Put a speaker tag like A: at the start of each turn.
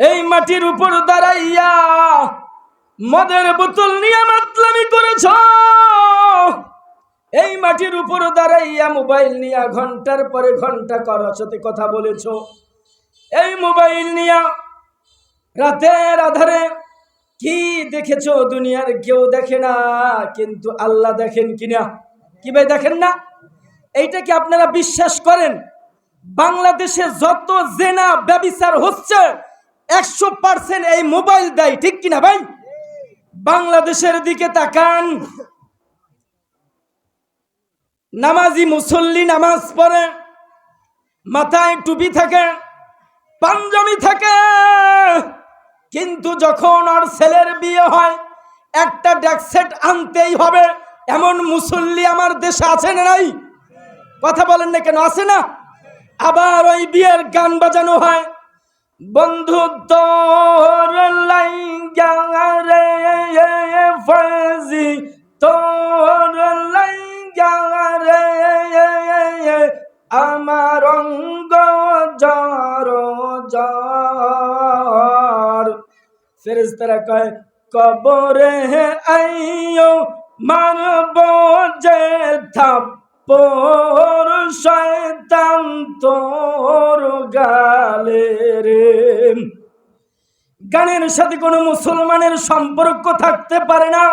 A: এই মাটির উপর দাঁড়াইয়া মদের বোতল নিয়ে মাতলামি করেছ। এই মাটির উপর দাঁড়াইয়া মোবাইল নিয়ে ঘণ্টার পরে ঘণ্টা করার সাথে কথা বলেছ। এই মোবাইল নিয়ে রাতের আধারে কি দেখেছ? দুনিয়ার কেউ দেখে না, কিন্তু আল্লাহ দেখেন কিনা কি ভাই দেখেন না? এইটা কি আপনারা বিশ্বাস করেন? বাংলাদেশে যত জেনা ব্যবিচার হচ্ছে একশো পার্সেন্ট এই মোবাইল দেয়, ঠিক কিনা ভাই? বাংলাদেশের দিকে তাকান। নামাজি মুসল্লি নামাজ পড়ে, মাথায় টুপি থাকে, পাঞ্জাবি থাকে। কিন্তু যখন আর ছেলের বিয়ে হয়, একটা ডেকসেট আনতেই হবে। এমন মুসল্লি আমার দেশে আছে না নাই? কথা বলেন না কেন, আছে না? আবার ওই বিয়ের গান বাজানো হয়। বন্ধু তোর লাইগা রে ফজি, তোর লাইগা রে আমার অঙ্গ জর জর ফেরেশতারা কয়, কবরে আইও মারব যে থাপ্পর শয়তান তোর গালে রে। গানের সাথে কোনো মুসলমানের সম্পর্ক থাকতে পারে না।